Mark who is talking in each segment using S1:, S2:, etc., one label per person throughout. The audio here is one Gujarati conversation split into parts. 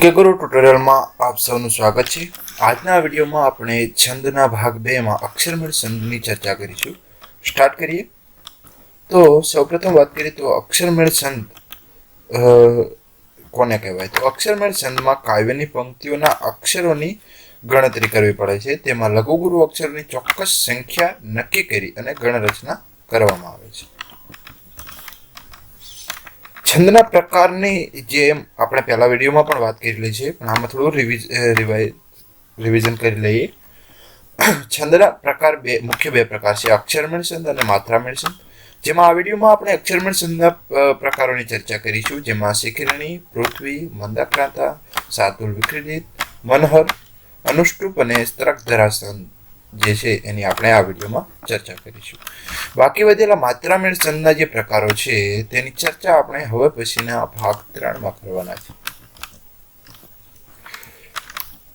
S1: જીકે ગુરુ ટ્યુટોરિયલમાં આપ સૌનું સ્વાગત છે. આજના વિડીયોમાં આપણે છંદના ભાગ બેમાં અક્ષરમેળ છંદની ચર્ચા કરીશું. સ્ટાર્ટ કરીએ. તો સૌપ્રથમ વાત કરીએ તો અક્ષરમેળ છંદ કોને કહેવાય? તો અક્ષરમેળ છંદમાં કાવ્યની પંક્તિઓના અક્ષરોની ગણતરી કરવી પડે છે. તેમાં લઘુગુરુ અક્ષરની ચોક્કસ સંખ્યા નક્કી કરી અને ગણરચના કરવામાં આવે છે. છંદના પ્રકારની જેમ આપણે પહેલા વિડીયોમાં પણ વાત કરેલી છે, પણ આમાં થોડું રિવિઝ રિવાઇઝ રિવિઝન કરી લઈએ. છંદના પ્રકાર બે, મુખ્ય બે પ્રકાર છે, અક્ષરમેળ છંદ અને માત્રામેળ છંદ. જેમાં આ વિડીયોમાં આપણે અક્ષરમેળ છંદના પ્રકારોની ચર્ચા કરીશું. જેમાં શિખરણી, પૃથ્વી, મંદાક્રાંતા, સાતુલ વિકૃતિત મનહર, અનુષ્ટુપ અને સ્તરક છંદ. જે છે એની આપણે આ વિડીયોમાં ચર્ચા કરીશું. બાકી વધેલા માત્રામેળ છંદના જે પ્રકારો છે, તેની ચર્ચા આપણે હવે પછીના ભાગ ત્રણમાં કરવાના છે.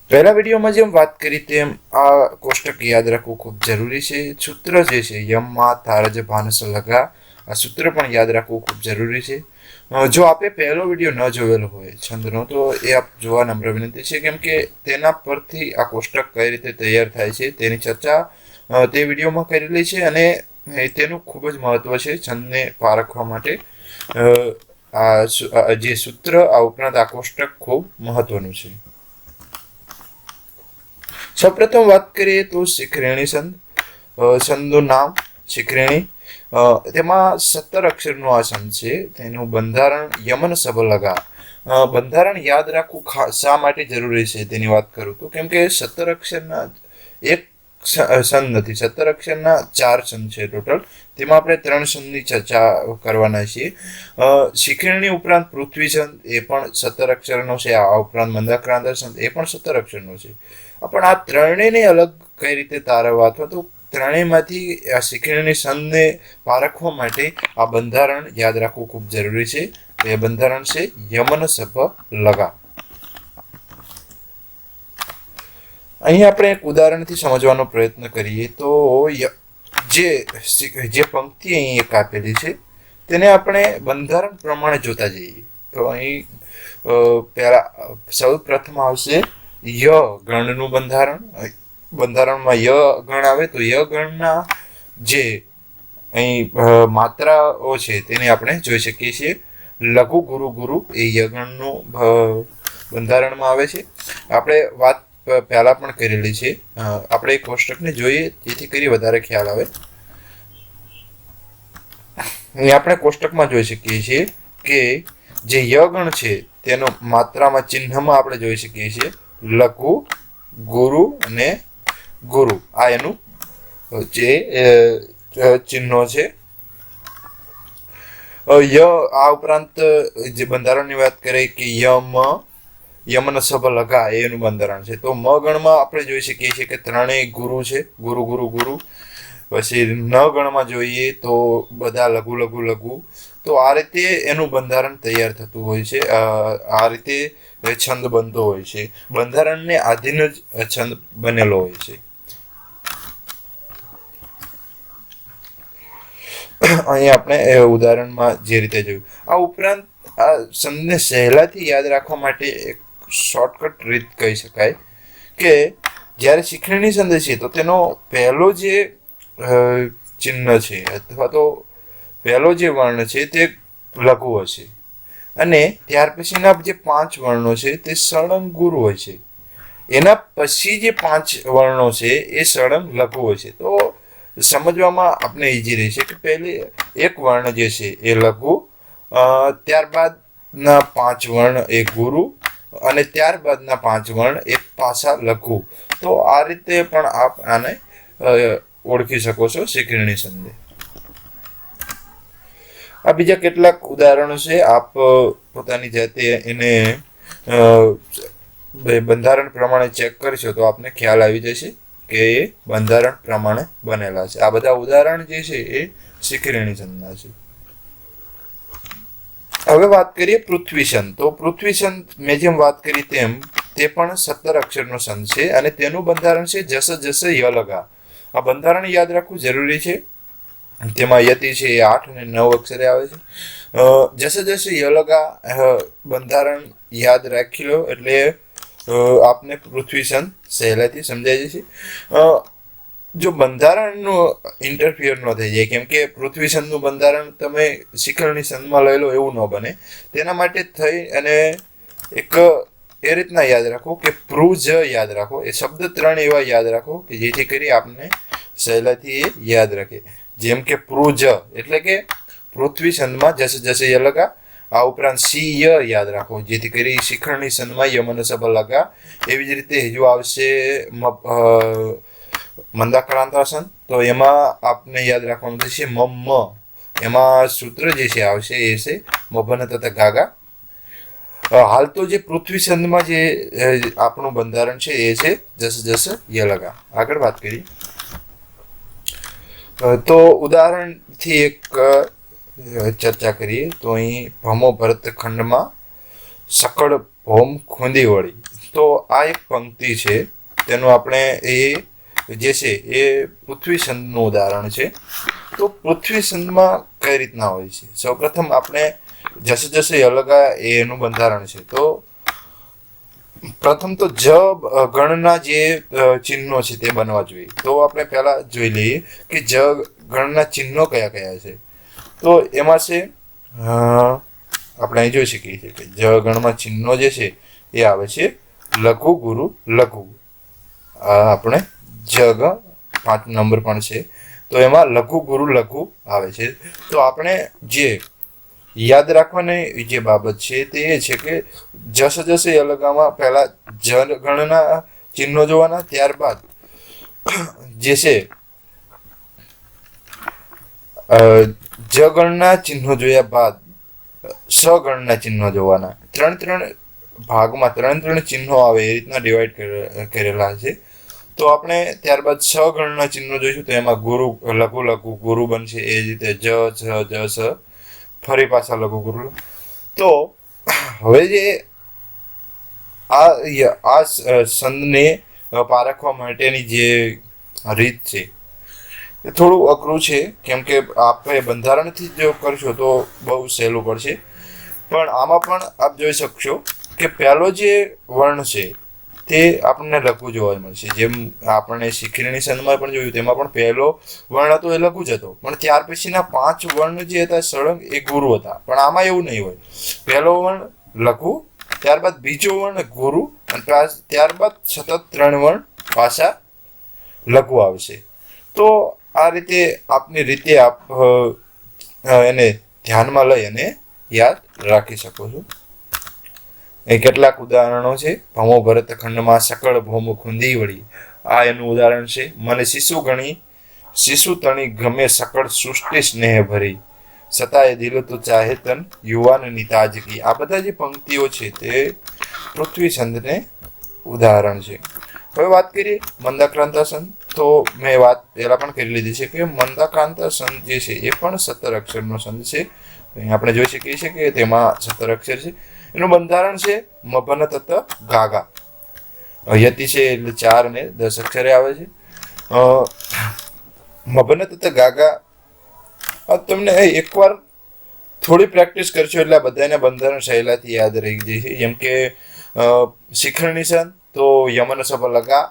S1: પહેલા વિડીયોમાં જેમ વાત કરી તેમ આ કોષ્ટક યાદ રાખવું ખૂબ જરૂરી છે. સૂત્ર જે છે યમમાં તારજ, ભાનસ, લગા, આ સૂત્ર પણ યાદ રાખવું ખૂબ જરૂરી છે. જો આપે પહેલો વીડિયો ન જોયેલો હોય છંદનો તો એ આપ જોવા નમ્ર વિનંતી છે, કેમ કે તેના પરથી આ કોષ્ટક કઈ રીતે તૈયાર થાય છે, તેની ચર્ચા તે વિડીયોમાં કરેલી છે અને તેનું ખૂબ જ મહત્વ છે છંદને પારખવા માટે. આ જે સૂત્ર, આ ઉપરાંત આ કોષ્ટક ખૂબ મહત્વનું છે. સૌપ્રથમ વાત કરીએ તો શિખરેણી છંદ છંદનું નામ શિખરેણી. તેમાં સત્તર અક્ષરનું આ છંદ છે. તેનું બંધારણ યમન સબલગા. બંધારણ યાદ રાખવું શા માટે જરૂરી છે તેની વાત કરું તો? કેમ કે સત્તર અક્ષરના એક છંદ નથી. સત્તર અક્ષરના ચાર છંદ છે ટોટલ. તેમાં આપણે ત્રણ છંદની ચર્ચા કરવાના છીએ. શિખરણી ઉપરાંત પૃથ્વી છંદ એ પણ સત્તર અક્ષરનો છે. આ ઉપરાંત મંદાક્રાંત છંદ એ પણ સત્તર અક્ષરનો છે. પણ આ ત્રણેયને અલગ કઈ રીતે તારવવા અથવા તો ત્રણેયમાંથી, આ શિક્ષણની સંદને પારખવા માટે આ બંધારણ યાદ રાખવું ખૂબ જરૂરી છે. એ બંધારણ છે યમન સભ લગા. અહીં આપણે એક ઉદાહરણથી સમજવાનો પ્રયત્ન કરીએ તો જે જે પંક્તિ અહીં એક આપેલી છે, તેને આપણે બંધારણ પ્રમાણે જોતા જઈએ. તો અહીં પહેલા સૌ પ્રથમ આવશે ય ગણનું બંધારણ. બંધારણમાં ય ગણ આવે તો ય ગણના જે અહીં માત્રાઓ છે તેને આપણે જોઈ શકીએ છીએ. લઘુ ગુરુ ગુરુ એ યગણનું બંધારણમાં આવે છે. આપણે વાત પહેલાં પણ કરેલી છે. આપણે એ કોષ્ટકને જોઈએ, જેથી કરી વધારે ખ્યાલ આવે. અહીં આપણે કોષ્ટકમાં જોઈ શકીએ છીએ કે જે યગણ છે, તેનો માત્રામાં ચિહ્નમાં આપણે જોઈ શકીએ છીએ. લઘુ ગુરુ અને ગુરુ. આ એનું જે ચિહ્નો છે. ય, આ ઉપરાંત, જે બંધારણની વાત કરીએ કે યમ, યમન સભ લગા એનું બંધારણ છે. તો મ ગણમાં આપણે જોઈ શકીએ છીએ કે ત્રણેય ગુરુ છે. ગુરુ ગુરુ ગુરુ. પછી ન ગણમાં જોઈએ તો બધા લઘુ લઘુ લઘુ. તો આ રીતે એનું બંધારણ તૈયાર થતું હોય છે. આ રીતે છંદ બનતો હોય છે. બંધારણને આધીન જ છંદ બનેલો હોય છે. અહીં આપણે એ ઉદાહરણમાં જે રીતે જોયું. આ ઉપરાંત આ સંદને સહેલાથી યાદ રાખવા માટે એક શોર્ટકટ રીત કહી શકાય કે, જ્યારે શીખણીની છે, તો તેનો પહેલો જે ચિહ્ન છે, અથવા તો પહેલો જે વર્ણ છે, તે લઘુ હશે. અને ત્યાર પછીના જે પાંચ વર્ણો છે, તે સળંગ ગુરુ હોય છે. એના પછી જે પાંચ વર્ણો છે, એ સળંગ લઘુ હોય છે. તો સમજવામાં આપણે ઈજી રહેશે કે પહેલી એક વર્ણ જે છે એ લઘુ ત્યારબાદના પાંચ વર્ણ એ ગુરુ, અને ત્યારબાદના પાંચ વર્ણ એ પાછા લઘુ તો આ રીતે પણ આપ આને ઓળખી શકો છો શિખરણી સંધિ. આ બીજા કેટલાક ઉદાહરણો છે. આપ પોતાની જાતે એને બંધારણ પ્રમાણે ચેક કરશો તો આપને ખ્યાલ આવી જશે. કે એ બંધારણ પ્રમાણે બનેલા છે. આ બધા ઉદાહરણ જે છે એ શિખરણી છંદના છે. હવે વાત કરીએ પૃથ્વી છંદ તો પૃથ્વી છંદ મેં જેમ વાત કરી તેમ તે પણ સત્તર અક્ષરનો છંદ છે અને તેનું બંધારણ છે જસ જસ ય લગા. આ બંધારણ યાદ રાખવું જરૂરી છે. તેમાં યતિ છે એ આઠ અને નવ અક્ષરે આવે છે. જશે જશે યલગા બંધારણ યાદ રાખી લો એટલે આપને પૃથ્વી સંત સહેલાઈથી સમજાઈ જશે. જો બંધારણનું ઇન્ટરફિયર ન થઈ જાય, કેમ કે પૃથ્વી સંતનું બંધારણ તમે શિખરની સંતમાં લઈ લો એવું ન બને. તેના માટે થઈ અને એક એ રીતના યાદ રાખો કે પ્રુજ યાદ રાખો. એ શબ્દ ત્રણ એવા યાદ રાખો કે જેથી કરી આપને સહેલાઈથી એ યાદ રાખે. જેમ કે પ્રુજ, એટલે કે પૃથ્વી સંદમાં જશે જશે ય લગા આ ઉપરાંત સી ય યાદ રાખો, જેથી કરી શિખરની સંદમાં યમન સબલ લગા. એવી જ રીતે હજુ આવશે મંદાક્રાંતાસન તો એમાં આપને યાદ રાખવાનું થશે મમ્મ. એમાં સૂત્ર જે છે, આવશે એ છે મભન તથા ગાગા. હાલ તો જે પૃથ્વી સંદમાં જે આપણું બંધારણ છે એ છે જસ જસ યલગા. આગળ વાત કરીએ. તો ઉદાહરણથી એક ચર્ચા કરીએ, તો અહીં ભમો ભરત ખંડમાં સકળ ભોમ ખૂંદી વળી. તો આ એક પંક્તિ છે, તેનું આપણે એ જે છે, એ પૃથ્વી સંદનું ઉદાહરણ છે. તો પૃથ્વી સંદમાં કઈ રીતના હોય છે? સૌપ્રથમ આપણે જશે જશે અલગા એનું બંધારણ છે. તો પ્રથમ તો જ ગણના જે ચિહ્નો છે તે બનવા જોઈએ. તો આપણે પહેલા જોઈ લઈએ કે જ ગણના ચિહ્નો કયા કયા છે. તો એમાં છે આપણે અહીં જોઈ શકીએ છીએ કે જ ગણમાં ચિહ્નો જે છે, એ આવે છે લઘુ ગુરુ, લઘુ આપણે જગ પાંચ નંબર પણ છે. તો એમાં લઘુ ગુરુ, લઘુ આવે છે. તો આપણે જે યાદ રાખવાની જે બાબત છે, તે એ છે કે જસ જશે અલગામાં પહેલાં જ ગણના ચિહ્નો જોવાના, ત્યારબાદ જે છે અ, જ ગણના ચિહ્નો જોયા બાદ સગણના ચિહ્નો જોવાના. ત્રણ ત્રણ ભાગમાં ત્રણ ત્રણ ચિહ્નો આવે એ રીતના ડિવાઈડ કરેલા છે. તો આપણે ત્યારબાદ છ ગણના ચિહ્નો જોઈશું તો એમાં ગુરુ લઘુ લઘુ ગુરુ બનશે એ જ રીતે જ છ જ સ. ફરી પાછા લઘુ ગુરુ. તો હવે જે આ આ છંદને પારખવા માટેની જે રીત છે એ થોડું અઘરું છે, કેમ કે આપણે બંધારણથી જો કરશો તો બહુ સહેલું પડશે. પણ આમાં પણ આપ જોઈ શકશો કે પહેલો જે વર્ણ છે, તે આપણને લઘુ જોવા મળશે. જેમ આપણે શિખરીણી સંદમાં પણ જોયું, તેમાં પણ પહેલો વર્ણ હતો એ લઘુ જ હતો. પણ ત્યાર પછીના પાંચ વર્ણ જે હતા, સળંગ એ ગુરુ હતા. પણ આમાં એવું નહીં હોય. પહેલો વર્ણ લઘુ, ત્યારબાદ બીજો વર્ણ ગુરુ, અને ત્યાર- ત્યારબાદ સતત ત્રણ વર્ણ પાછા લઘુ આવશે. તો આ રીતે આપની રીતે આપ એને ધ્યાનમાં લઈ અને યાદ રાખી શકો છો. એ કેટલાક ઉદાહરણો છે. ભમો ભરત ખંડમાં સકળ ભૌમ ખૂંદી વળી. આ એનું ઉદાહરણ છે. મને શિશુ ગણી, શિશુ તણી ગમે સકળ સૃષ્ટિ સ્નેહ ભરી. સતાય દિલ તો ચાહે તન, યુવાનની તાજગી. આ બધા જે પંક્તિઓ છે તે પૃથ્વી છંદને ઉદાહરણ છે. હવે વાત કરીએ મંદાક્રાંતાસન તો મેં વાત પહેલાં પણ કરી લીધી છે કે મંદાક્રાંતાસન જે છે એ પણ સત્તર અક્ષરનો સંત છે. અહીં આપણે જોઈ શકીએ છીએ કે તેમાં સત્તર અક્ષર છે. એનું બંધારણ છે મભન તત ગાગા. યતિ છે એટલે ચાર ને દસ અક્ષરે આવે છે. મભન તત ગાગા તમને એકવાર થોડી પ્રેક્ટિસ કરશો એટલે બધાને બંધારણ સહેલાથી યાદ રહી જાય છે. જેમ કે શિખર નિશાન તો યમન સભા લગા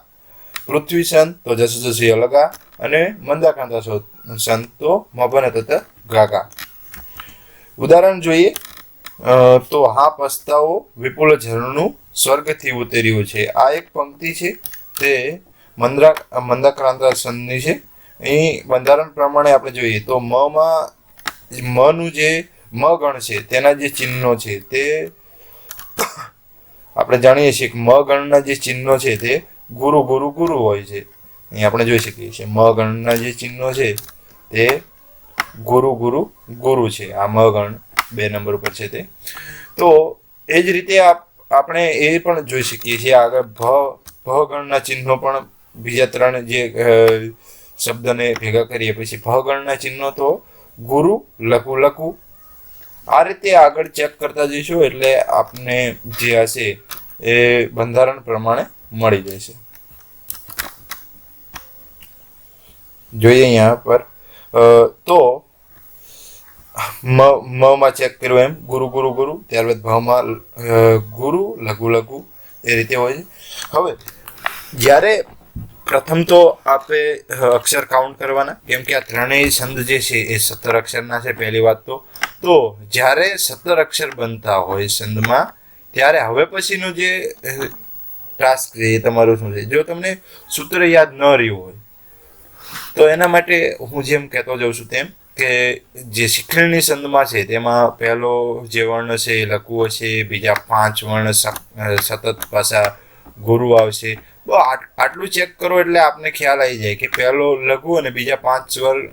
S1: પૃથ્વી સંત તો જસ જસી લગા અને મંદાકાંતા સંત તો મભન તત ગાગા. ઉદાહરણ જોઈએ તો હા પસ્તાવો વિપુલ ઝરણું સ્વર્ગથી ઉતર્યું છે. આ એક પંક્તિ છે, તે મંદરા મંદાક્રાંતા સંતની છે. અહીં બંધારણ પ્રમાણે આપણે જોઈએ તો મ માં, મનું જે મ ગણ છે, તેના જે ચિહ્નો છે, તે આપણે જાણીએ છીએ કે મ ગણના જે ચિહ્નો છે તે ગુરુ ગુરુ ગુરુ હોય છે. અહીં આપણે જોઈ શકીએ છીએ મ ગણના જે ચિહ્નો છે તે ગુરુ ગુરુ ગુરુ છે. આ મ ગણ બે નંબર ઉપર છે તે. તો એ જ રીતે આપ, આપણે એ પણ જોઈ શકીએ છીએ આગળ ભ ભ ગણના ચિહ્નો પણ બીજા ત્રણ જે શબ્દને ભેગા કરીએ પછી ભ ગણના ચિહ્નો તો ગુરુ લઘુ લઘુ આ રીતે આગળ ચેક કરતા જઈશું એટલે આપને જે હશે એ બંધારણ પ્રમાણે મળી જશે. જોઈએ અહીંયા પર. તો, મ, મમાં ચેક કર્યું એમ. ગુરુ ગુરુ ગુરુ, ત્યારબાદ ભાવમાં ગુરુ, લઘુ લઘુ, એ રીતે હોય છે. હવે, જ્યારે પ્રથમ તો આપે અક્ષર કાઉન્ટ કરવાના. કેમ કે આ ત્રણેય છંદ જે છે એ સત્તર અક્ષરના છે, પહેલી વાત તો. તો જ્યારે સત્તર અક્ષર બનતા હોય છંદમાં ત્યારે હવે પછીનું જે ટાસ્ક છે એ તમારું શું છે? જો તમને સૂત્ર યાદ ન રહ્યું હોય, તો એના માટે હું જેમ કહેતો જાઉં છું તેમ કે જે શિખરણી સંદમાં છે, તેમાં પહેલો જે વર્ણ છે એ લઘુ હશે, બીજા પાંચ વર્ણ સતત પાછા ગુરુ આવશે. તો આટ- આટલું ચેક કરો એટલે આપને ખ્યાલ આવી જાય કે પહેલો લઘુ અને બીજા પાંચ વર્ણ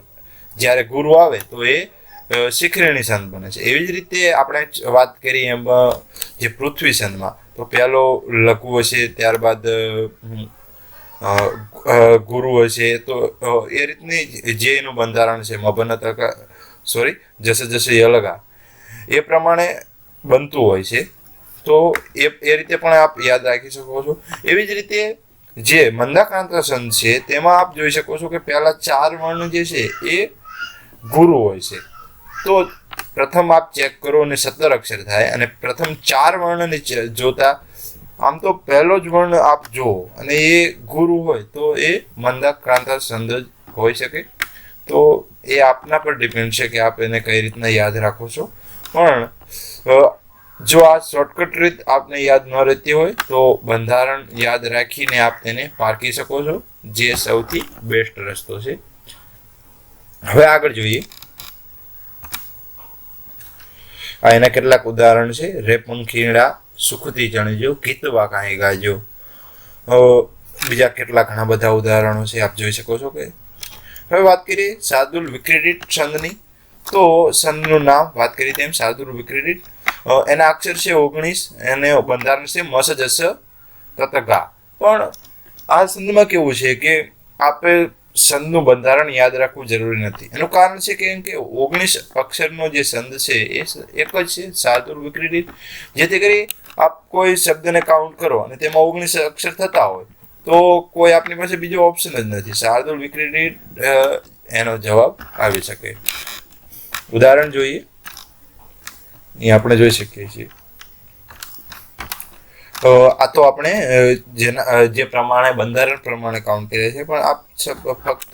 S1: જ્યારે ગુરુ આવે, તો એ શિખરણી સંત બને છે. એવી જ રીતે આપણે વાત કરી એમ જે પૃથ્વી સંતમાં, તો પહેલો લઘુ હશે, ત્યારબાદ ગુરુ હશે, તો એ રીતની જે એનું બંધારણ છે મભન તકા સોરી જશે જશે અલગા એ પ્રમાણે બનતું હોય છે. તો એ એ રીતે પણ આપ યાદ રાખી શકો છો. એવી જ રીતે જે મંદાક્રાંત સંત છે, તેમાં આપ જોઈ શકો છો કે પહેલા ચાર વર્ણ જે છે, એ ગુરુ હોય છે. તો પ્રથમ આપ ચેક કરો અને સત્તર અક્ષર થાય અને પ્રથમ ચાર વર્ણને જોતા. આમ તો પહેલો જ વર્ણ આપ જુઓ અને એ ગુરુ હોય તો એ મંદાક્રાંત છંદ જ હોઈ શકે. તો એ આપના પર ડિપેન્ડ છે કે આપ એને કઈ રીતના યાદ રાખો છો. પણ જો આ શોર્ટકટ રીત આપને યાદ ન રહેતી હોય તો બંધારણ યાદ રાખીને આપ તેને પારખી શકો છો. જે સૌથી બેસ્ટ રસ્તો છે. હવે આગળ જોઈએ. આ એના કેટલાક ઉદાહરણ છે. રે પંખીડા સુખથી જણજો, ગીતવા કાંઈ ગાજો. બીજા કેટલા ઘણા બધા ઉદાહરણો છે, આપ જોઈ શકો છો કે. હવે વાત કરીએ સાદુલ વિક્રેડિટ સંઘની. તો છંદનું નામ, વાત કરી તેમ સાદુલ વિક્રેડિટ. એના અક્ષર છે ઓગણીસ, એને બંધારણ છે મસ જસ તતગા. પણ આ સંઘમાં કેવું છે કે આપે સંદનું બંધારણ યાદ રાખવું જરૂરી નથી. એનું કારણ છે કે એમ કે ઓગણીસ અક્ષરનો જે સંદ છે, એ એક જ છે સાદુર વિક્રેડિત જેથી કરી આપ કોઈ શબ્દને કાઉન્ટ કરો અને તેમાં ઓગણીસ અક્ષર થતા હોય, તો કોઈ આપની પાસે બીજો ઓપ્શન જ નથી. શાર્દુલ વિક્રેડિટ એનો જવાબ આવી શકે. ઉદાહરણ જોઈએ. અહીં આપણે જોઈ શકીએ છીએ. આ તો આપણે જેના જે પ્રમાણે, બંધારણ પ્રમાણે કાઉન્ટ કરીએ છીએ પણ આપ ફક્ત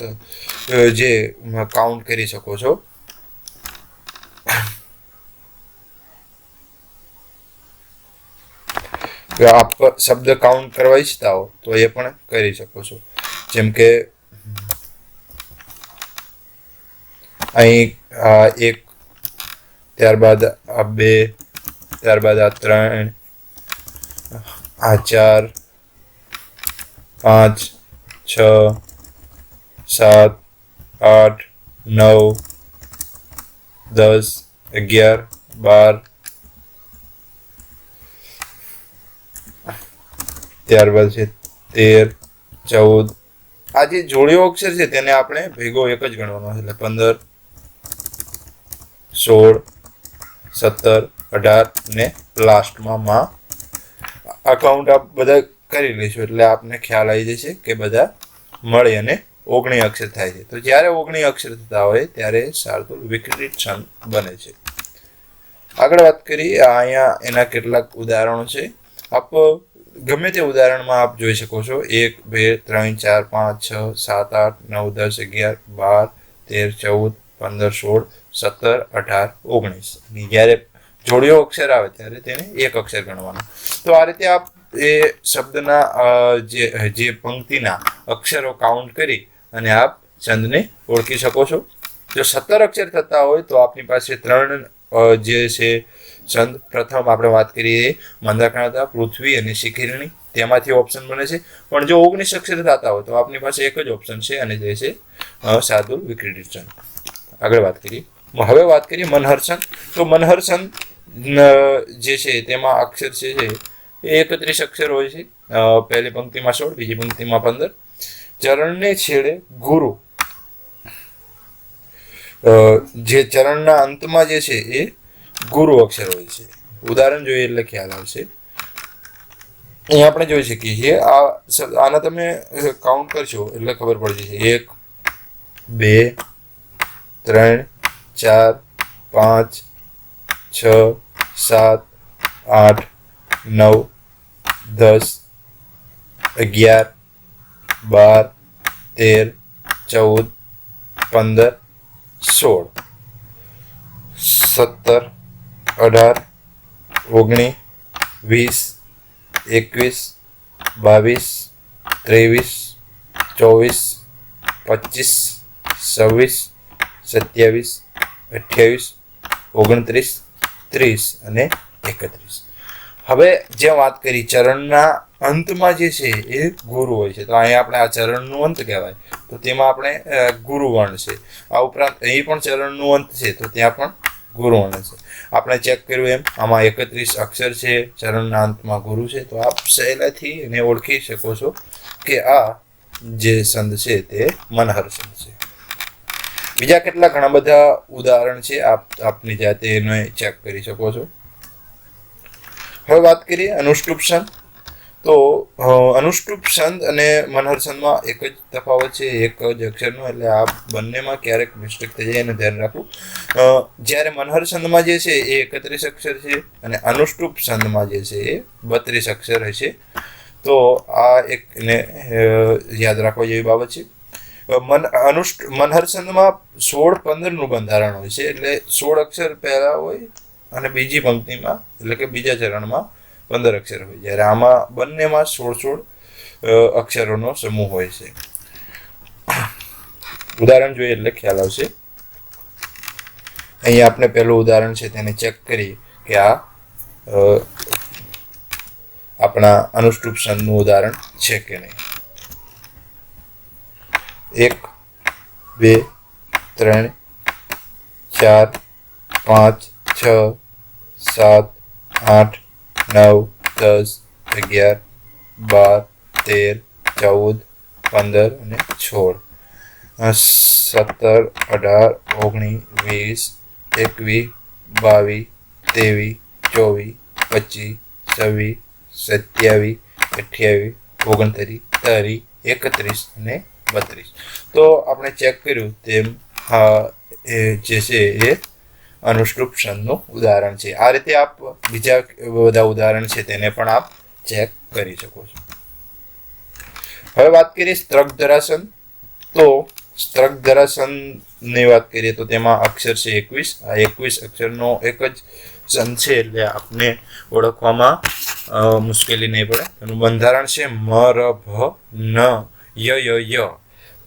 S1: જે કાઉન્ટ કરી શકો છો. આપ શબ્દ કાઉન્ટ કરવા ઈચ્છતા હો, તો એ પણ કરી શકો છો. જેમ કે, અહીં એક, ત્યારબાદ આ બે, ત્યારબાદ આ ત્રણ આ ચાર પાંચ, છ, સાત, આઠ, નવ, દસ, અગિયાર, બાર, ત્યારબાદ છે તેર, ચૌદ. આ જે જોડિયો અક્ષર છે તેને આપણે ભેગો એક જ ગણવાનો એટલે પંદર, સોળ, સત્તર, અઢાર ને લાસ્ટમાં માં અકાઉન્ટ આપ બધા કરી લઈશું. એટલે આપને ખ્યાલ આવી જશે કે બધા મળી અને ઓગણી અક્ષર થાય છે. તો જ્યારે ઓગણી અક્ષર થતા હોય ત્યારે શાર્દુલ વિક્રિત છંદ બને છે. આગળ વાત કરીએ અહીંયા એના કેટલાક ઉદાહરણો છે. આપ ગમે તે ઉદાહરણમાં આપ જોઈ શકો છો. એક, બે, ત્રણ, ચાર, પાંચ, છ, સાત, આઠ, નવ, દસ, અગિયાર, બાર, તેર, ચૌદ, પંદર, સોળ, સત્તર, અઢાર, ઓગણીસ. જ્યારે જોડિયો અક્ષર આવે ત્યારે તેને એક અક્ષર ગણવાનો. તો આ રીતે આપ એ શબ્દના જે જે પંક્તિના અક્ષરો કાઉન્ટ કરી અને આપ છંદને ઓળખી શકો છો. જો સત્તર અક્ષર થતા હોય તો આપની પાસે ત્રણ જે છે છંદ પ્રથમ આપણે વાત કરીએ મંદાકર્ણતા, પૃથ્વી અને શિખિરણી. તેમાંથી ઓપ્શન બને છે. પણ જો ઓગણીસ અક્ષર થતા હોય તો આપની પાસે એક જ ઓપ્શન છે અને જે છે સાધુ છંદ આગળ વાત કરીએ. હવે વાત કરીએ મનહરછંદ તો મનહર છંદ ન- જે છે, તેમાં અક્ષર છે, એ એકત્રીસ અક્ષર હોય છે. પહેલી પંક્તિમાં સોળ, બીજી પંક્તિમાં પંદર. ચરણને છેડે ગુરુ. જે ચરણના અંતમાં જે છે, એ ગુરુ અક્ષર હોય છે. ઉદાહરણ જોઈએ એટલે ખ્યાલ આવશે. અહીં આપણે જોઈ શકીએ છીએ, આ આના તમે કાઉન્ટ કરશો એટલે ખબર પડી જશે. એક, બે, ત્રણ, ચાર, પાંચ, છ સાત આઠ નવ દસ અગિયાર બાર તેર ચૌદ પંદર સોળ સત્તર અઢાર ઓગણીસ વીસ એકવીસ બાવીસ ત્રેવીસ ચોવીસ પચીસ છવ્વીસ સત્યાવીસ અઠ્યાવીસ ઓગણત્રીસ ત્રીસ અને એકત્રીસ. હવે જે વાત કરી, ચરણના અંતમાં જે છે એ ગુરુ હોય છે. તો અહીંયા આપણે આ ચરણનું અંત કહેવાય. તો તેમાં આપણે ગુરુવર્ણ છે. આ ઉપરાંત અહીં પણ ચરણનું અંત છે, તો ત્યાં પણ ગુરુવર્ણ છે. આપણે ચેક કર્યું એમ, આમાં એકત્રીસ અક્ષર છે, ચરણના અંતમાં ગુરુ છે. તો આપ સહેલાથી એને ઓળખી શકો છો કે આ જે સંદ છે તે મનહર સંદ છે. બીજા કેટલા ઘણા બધા ઉદાહરણ છે આપ આપની જાતે એને ચેક કરી શકો છો. હવે વાત કરીએ અનુષ્ટુપ છંદ તો અનુષ્ટુપ છંદ અને મનહર છંદમાં એક જ તફાવત છે, એક જ અક્ષરનો, એટલે આ બંનેમાં ક્યારેક મિસ્ટેક થઈ જાય એનું ધ્યાન રાખવું. જ્યારે મનહર છંદમાં જે છે એ એકત્રીસ અક્ષર છે અને અનુષ્ટુપ છંદમાં જે છે એ બત્રીસ અક્ષર હશે. તો આ એક ને યાદ રાખવા જેવી બાબત છે. મન અનુષ્ટ મનહરસંદમાં સોળ પંદરનું બંધારણ હોય છે, એટલે સોળ અક્ષર પહેલાં હોય અને બીજી પંક્તિમાં, એટલે કે બીજા ચરણમાં પંદર અક્ષર હોય જ્યારે આમાં બંનેમાં સોળ સોળ અક્ષરોનો સમૂહ હોય છે. ઉદાહરણ જોઈએ એટલે ખ્યાલ આવશે. અહીંયા આપણે પહેલું ઉદાહરણ છે, તેને ચેક કરીએ કે આ આપણા અનુષ્ટુપ છંદનું ઉદાહરણ છે કે નહીં. એક, બે, ત્રણ, ચાર, પાંચ, છ, સાત, આઠ, નવ, દસ, અગિયાર, બાર, તેર, ચૌદ, પંદર અને સોળ. સત્તર, અઢાર, ઓગણીસ, વીસ, એકવીસ, બાવીસ, ત્રેવીસ, ચોવીસ, પચીસ, છવ્વીસ, સત્યાવીસ, અઠ્યાવીસ, ઓગણત્રીસ ત્રીસ એકત્રીસ અને બત્રીસ. તો આપણે ચેક કર્યું તેમ હા એ જે છે એ અનુષ્ટુપ છંદનું ઉદાહરણ છે. આ રીતે આપ બીજા બધા ઉદાહરણ છે તેને પણ આપ ચેક કરી શકો છો. હવે વાત કરીએ સ્ત્રક ધરાસન તો સ્ત્રક ધરાસનની વાત કરીએ તો તેમાં અક્ષર છે એકવીસ. આ એકવીસ અક્ષરનો એક જ સન છે એટલે આપને ઓળખવામાં મુશ્કેલી નહીં પડે. એનું બંધારણ છે મ ર ભ ન ય ય ય.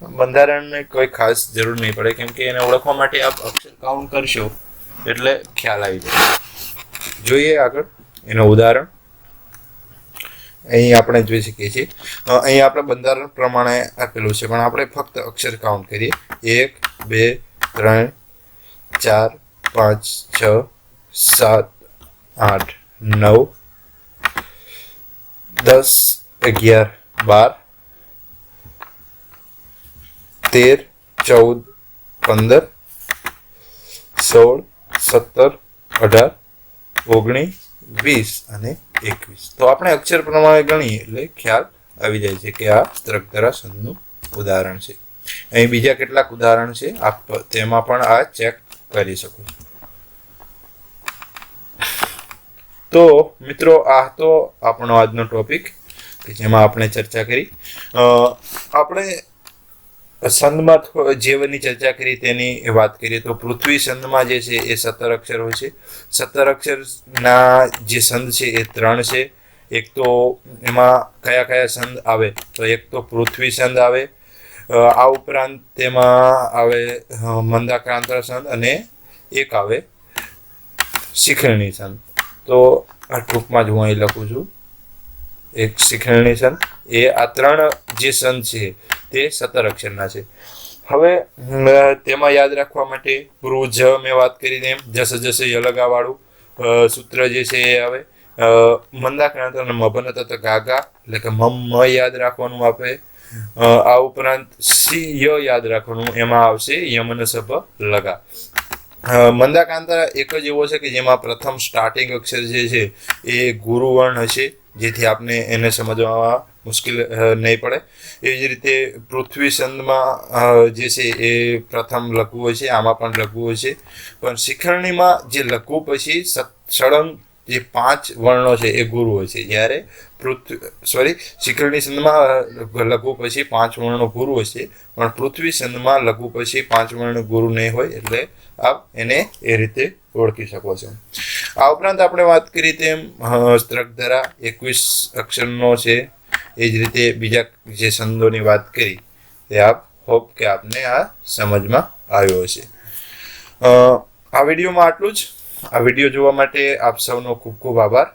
S1: બંધારણને કોઈ ખાસ જરૂર નહીં પડે, કેમ કે એને ઓળખવા માટે આપ અક્ષર કાઉન્ટ કરશો એટલે ખ્યાલ આવી જાય. જોઈએ આગળ એનું ઉદાહરણ. અહીં આપણે જોઈ શકીએ છીએ. અહીં આપણે બંધારણ પ્રમાણે આપેલું છે, પણ આપણે ફક્ત અક્ષર કાઉન્ટ કરીએ. એક, બે, ત્રણ, ચાર, પાંચ, છ, સાત, આઠ, નવ, દસ, અગિયાર, બાર તેર, ચૌદ, પંદર, સોળ, સત્તર, અઢાર, ઓગણીસ, વીસ અને એકવીસ. તો આપણે અક્ષર પ્રમાણે ગણીએ એટલે ખ્યાલ આવી જાય છે કે આ ત્રકધરા ઉદાહરણ છે. અહીં બીજા કેટલાક ઉદાહરણ છે. આપ તેમાં પણ આ ચેક કરી શકો છો. તો મિત્રો, આ તો આપણો આજનો ટોપિક કે જેમાં આપણે ચર્ચા કરી. આપણે સંદમાં જીવનની ચર્ચા કરી, તેની વાત કરીએ તો પૃથ્વી સંદમાં જે છે, એ સત્તર અક્ષર હોય છે. સત્તર અક્ષરના જે સંદ છે, એ ત્રણ છે. એક તો એમાં કયા કયા સંદ આવે? તો એક તો પૃથ્વી સંદ આવે. આ ઉપરાંત તેમાં આવે મંદાક્રાંતર મંદાક્રાંત સંદ અને એક આવે, શિખરણી સંદ તો આ ટૂંકમાં જ હું અહીં લખું છું. એક શિખરણી સંદ એ આ ત્રણ જે સંદ છે તે સત્તર અક્ષરના છે. હવે તેમાં યાદ રાખવા માટે પૂર્વ જ મેં વાત કરી તેમ જસ જસ યલગાવાળું સૂત્ર જે છે એ આવે મંદાક્રાંત અને મભન તથા ગાગા, એટલે કે મમ યાદ રાખવાનું આપે. આ ઉપરાંત સી ય યાદ રાખવાનું, એમાં આવશે યમન સભ લગા. મંદાકાંતરા મંદાકાંતા એક જ એવો છે કે જેમાં પ્રથમ સ્ટાર્ટિંગ અક્ષર જે છે એ ગુરુવર્ણ હશે, જેથી આપને એને સમજવામાં મુશ્કેલ નહીં પડે. એવી જ રીતે પૃથ્વી છંદમાં જે છે એ પ્રથમ લઘુ હોય છે, આમાં પણ લઘુ હોય છે. પણ શિખરણીમાં જે લઘુ પછી સળંગ જે પાંચ વર્ણો છે એ ગુરુ હોય છે. જ્યારે પૃથ્વી, સોરી, શિખરણી છંદમાં લઘુ પછી પાંચ વર્ણો ગુરુ હોય છે. પણ પૃથ્વી છંદમાં લઘુ પછી પાંચ વર્ણ ગુરુ નહીં હોય, એટલે આપ એને એ રીતે ઓળખી શકો છો. આ ઉપરાંત આપણે વાત કરી તેમ સ્ત્રકધરા એકવીસ અક્ષરનો છે. એ જ રીતે બીજા જે સંદોની વાત કરી તે આપ હોપ કે આપને આ સમજમાં આવ્યો હશે. આ વિડીયોમાં આટલું જ. આ વીડિયો જોવા માટે આપ સૌનો ખૂબ ખૂબ આભાર.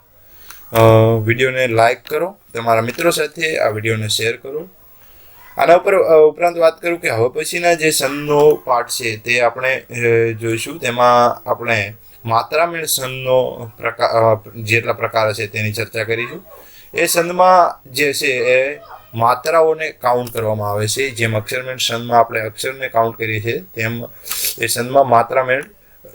S1: વિડીયોને લાઇક કરો, તમારા મિત્રો સાથે આ વિડીયોને શેર કરો. આના ઉપર ઉપરાંત વાત કરું કે હવે પછીના જે સંદનો પાઠ છે તે આપણે જોઈશું. તેમાં આપણે માત્રામેળ સનનો પ્રકાર જેટલા પ્રકાર છે તેની ચર્ચા કરીશું. એ સંદમાં જે છે એ માત્રાઓને કાઉન્ટ કરવામાં આવે છે. જેમ અક્ષરમેળ સંદમાં આપણે અક્ષરને કાઉન્ટ કરીએ છીએ, તેમ એ સંદમાં માત્રામેળ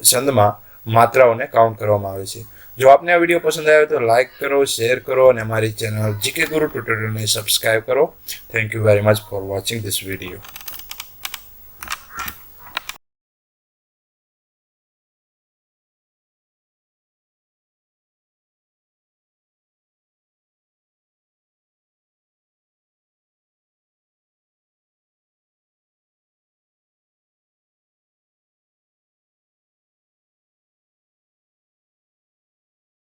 S1: સંદમાં માત્રાઓને કાઉન્ટ કરવામાં આવે છે. જો આપને આ વીડિયો પસંદ આવ્યો તો લાઇક કરો શેર કરો અને અમારી ચેનલ જીકે ગુરુ ટ્યુટોરિયલને સબસ્ક્રાઈબ કરો. Thank you very much for watching this video